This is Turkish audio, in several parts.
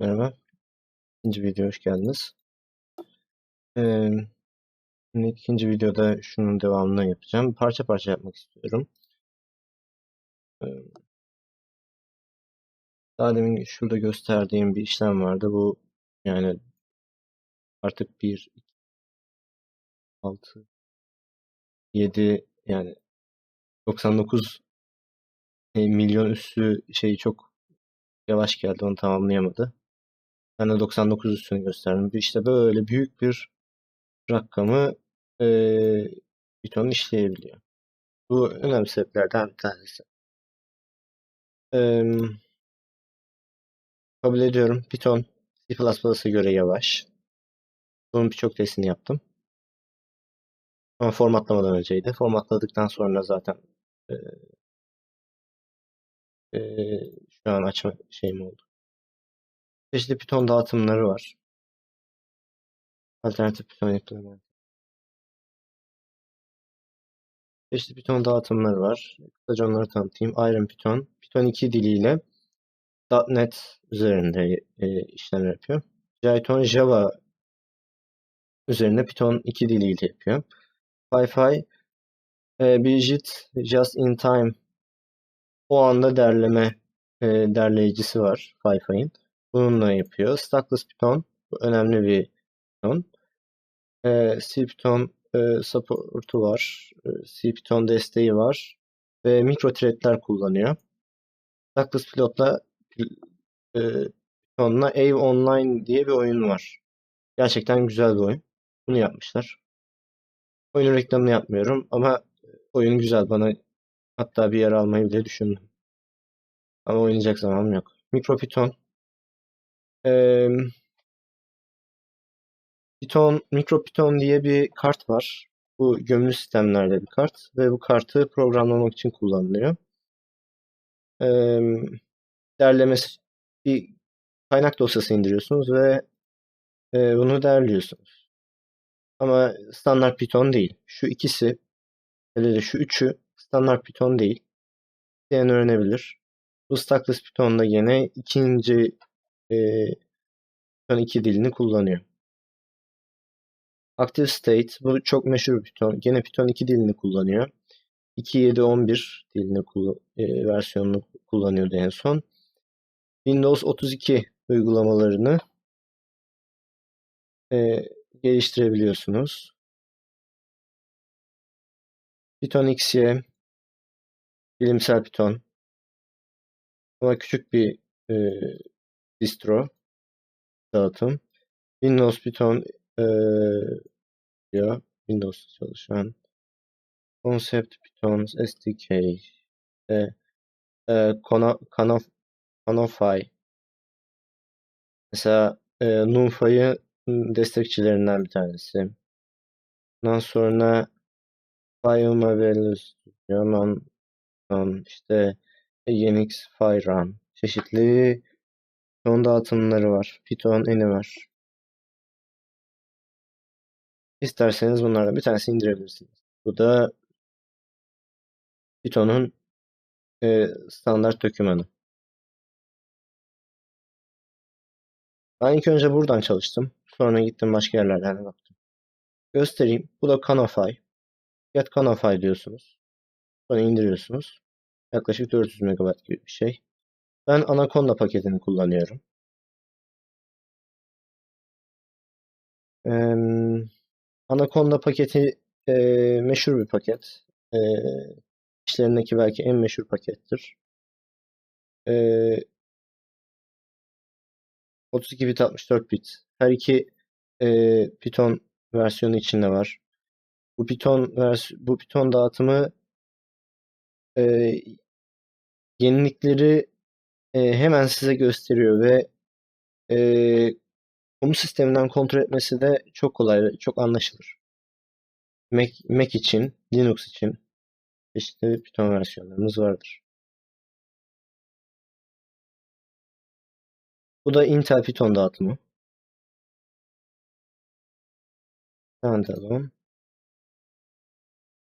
Merhaba. İkinci videoya hoş geldiniz. Ee, ikinci videoda şunun devamını yapacağım. Parça parça yapmak istiyorum. Ee, daha demin şurada gösterdiğim bir işlem vardı. Bu yani artık 1, 2, 6, 7 yani 99 milyon üssü şeyi çok yavaş geldi. Onu tamamlayamadı. De 99 üstünü gösterdim. İşte böyle büyük bir rakamı e, Python işleyebiliyor. Bu önemli sebeplerden bir tanesi. E, kabul ediyorum. Python C++'a göre yavaş. Bunun birçok testini yaptım. Ama formatlamadan önceydi. Formatladıktan sonra zaten e, e, şu an açma şeyim oldu. Çeşitli Python dağıtımları var. Alternatif Python implement. Çeşitli Python dağıtımları var. Kısaca onları tanıtayım. Iron Python, Python 2 diliyle .NET üzerinde e, işlem yapıyor. Python Java üzerine Python 2 diliyle yapıyor. PyPy e, bir JIT Just in Time o anda derleme e, derleyicisi var PyPy'in. Bununla yapıyor. Stackless Python bu önemli bir Python. E, CPython e, support'u var. E, CPython desteği var. Ve mikro threadler kullanıyor. Stackless Pilot'la e, Python'la Ave Online diye bir oyun var. Gerçekten güzel bir oyun. Bunu yapmışlar. Oyunun reklamını yapmıyorum ama oyun güzel. Bana hatta bir yer almayı bile düşündüm. Ama oynayacak zamanım yok. MicroPython. Ee, Python, MicroPython diye bir kart var. Bu gömülü sistemlerde bir kart ve bu kartı programlamak için kullanılıyor. Ee, derlemesi bir kaynak dosyası indiriyorsunuz ve e, bunu derliyorsunuz. Ama standart Python değil. Şu ikisi, hele de şu üçü standart Python değil. İsteyen öğrenebilir. Bu Stackless Python'da yine ikinci e, Python 2 dilini kullanıyor. Active State, bu çok meşhur Python. Gene Python 2 dilini kullanıyor. 2.7.11 dilini versiyonunu kullanıyordu en son. Windows 32 uygulamalarını geliştirebiliyorsunuz. Python XY bilimsel Python ama küçük bir distro dağıtım. Windows Python e, ya Windows çalışan Concept Python SDK e, e, Kanof, Kanofy mesela e, NumPy'ı destekçilerinden bir tanesi. Ondan sonra Biomavelus Yaman işte Unix, Fyron çeşitli Python dağıtımları var. Python eni var. İsterseniz bunlardan bir tanesini indirebilirsiniz. Bu da Python'un e, standart dokümanı. Ben ilk önce buradan çalıştım. Sonra gittim başka yerlerden baktım. Göstereyim. Bu da Canify. Get Canify diyorsunuz. Sonra indiriyorsunuz. Yaklaşık 400 MB gibi bir şey. Ben Anaconda paketini kullanıyorum. Ee, Anaconda paketi e, meşhur bir paket. E, işlerindeki belki en meşhur pakettir. E, 32 bit 64 bit. Her iki e, Python versiyonu içinde var. Bu Python vers bu Python dağıtımı e, yenilikleri e, hemen size gösteriyor ve e, komut sisteminden kontrol etmesi de çok kolay çok anlaşılır. Mac, Mac için, Linux için çeşitli Python versiyonlarımız vardır. Bu da Intel Python dağıtımı. Standalone.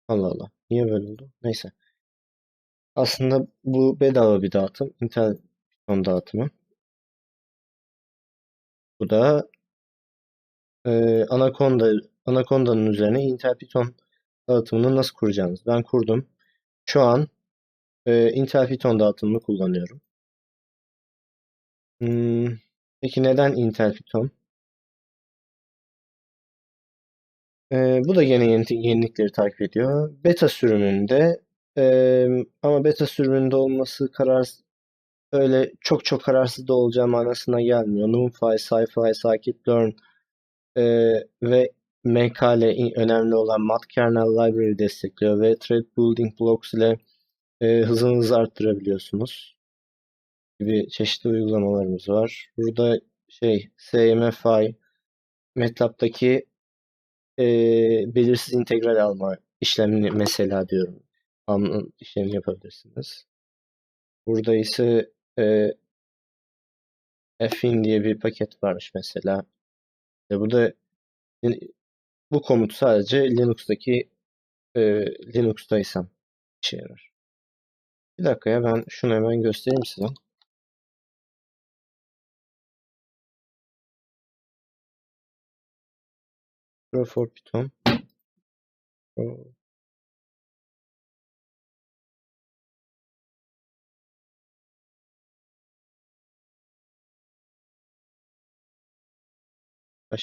Allah Allah. Niye böyle oldu? Neyse. Aslında bu bedava bir dağıtım. Intel Python dağıtımı. Bu da e, Anaconda Anaconda'nın üzerine Intel Python dağıtımını nasıl kuracağınız. Ben kurdum. Şu an e, Intel Python dağıtımını kullanıyorum. Hmm, peki neden Intel Python? E, bu da yeni, yenilikleri takip ediyor. Beta sürümünde e, ama beta sürümünde olması kararsız öyle çok çok kararsız da olacağı manasına gelmiyor. NumPy, SciPy, Scikit-learn e, ve MKL önemli olan Matkernel Library destekliyor ve Thread Building Blocks ile e, hızınızı arttırabiliyorsunuz gibi çeşitli uygulamalarımız var. Burada şey SMFI MATLAB'daki e, belirsiz integral alma işlemini mesela diyorum. Anın işlemini yapabilirsiniz. Burada ise e, fin diye bir paket varmış mesela. Ve burada bu komut sadece Linux'taki e, Linux'taysam işe yarar. Bir dakika ya ben şunu hemen göstereyim size. Pro for Python. Kaç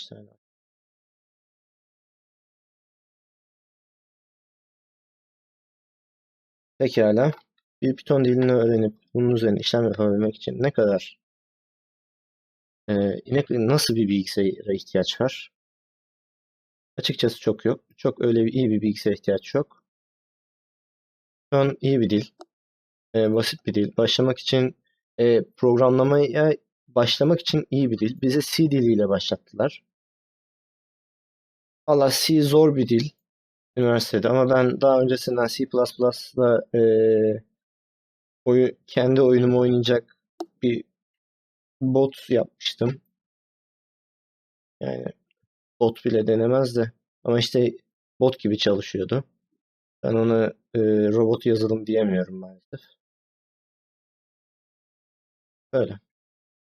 tane? Pekala. Bir Python dilini öğrenip bunun üzerine işlem yapabilmek için ne kadar e, nasıl bir bilgisayara ihtiyaç var? Açıkçası çok yok. Çok öyle bir iyi bir bilgisayara ihtiyaç yok. Python iyi bir dil. E, basit bir dil. Başlamak için e, programlamaya başlamak için iyi bir dil. Bize C diliyle başlattılar. Valla C zor bir dil üniversitede ama ben daha öncesinden C++'la e, oyu, kendi oyunumu oynayacak bir bot yapmıştım. Yani bot bile denemez de ama işte bot gibi çalışıyordu. Ben ona e, robot yazılım diyemiyorum maalesef. Böyle.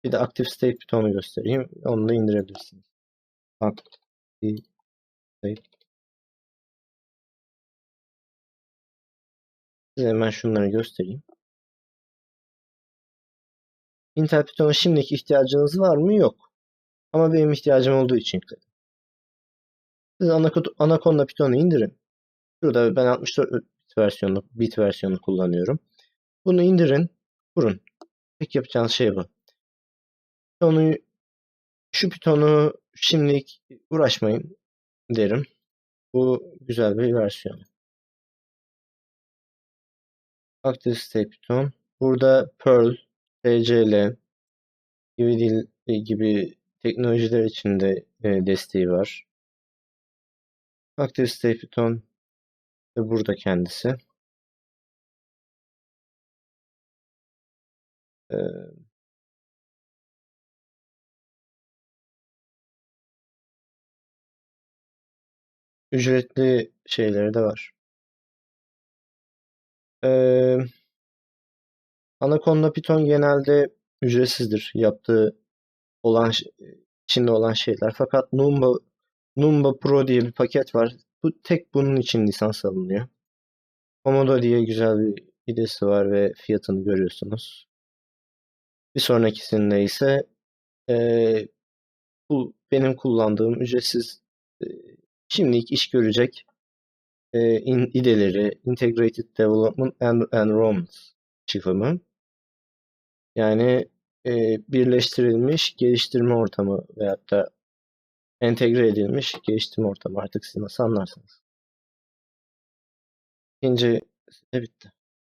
Bir de Active State Python'u göstereyim. Onu da indirebilirsiniz. Active State Size hemen şunları göstereyim. Intel Python'a şimdiki ihtiyacınız var mı? Yok. Ama benim ihtiyacım olduğu için. Siz Anaconda Python'u indirin. Şurada ben 64 bit versiyonu, bit versiyonu kullanıyorum. Bunu indirin, kurun. Tek yapacağınız şey bu. Python'u, şu Python'u şimdilik uğraşmayın derim. Bu güzel bir versiyon. Active State Python. Burada Perl, TCL gibi dil e, gibi teknolojiler içinde e, desteği var. Active State Python ve burada kendisi. Ücretli şeyleri de var. Ee, Anaconda Python genelde ücretsizdir yaptığı olan içinde olan şeyler. Fakat Numba Numba Pro diye bir paket var. Bu tek bunun için lisans alınıyor. Komodo diye güzel bir idesi var ve fiyatını görüyorsunuz. Bir sonrakisinde ise e, bu benim kullandığım ücretsiz e, şimdilik iş görecek e, in, ideleri Integrated Development and Enrollment çıkımı. Yani e, birleştirilmiş geliştirme ortamı veyahut da entegre edilmiş geliştirme ortamı artık siz nasıl anlarsınız. İkinci de bitti.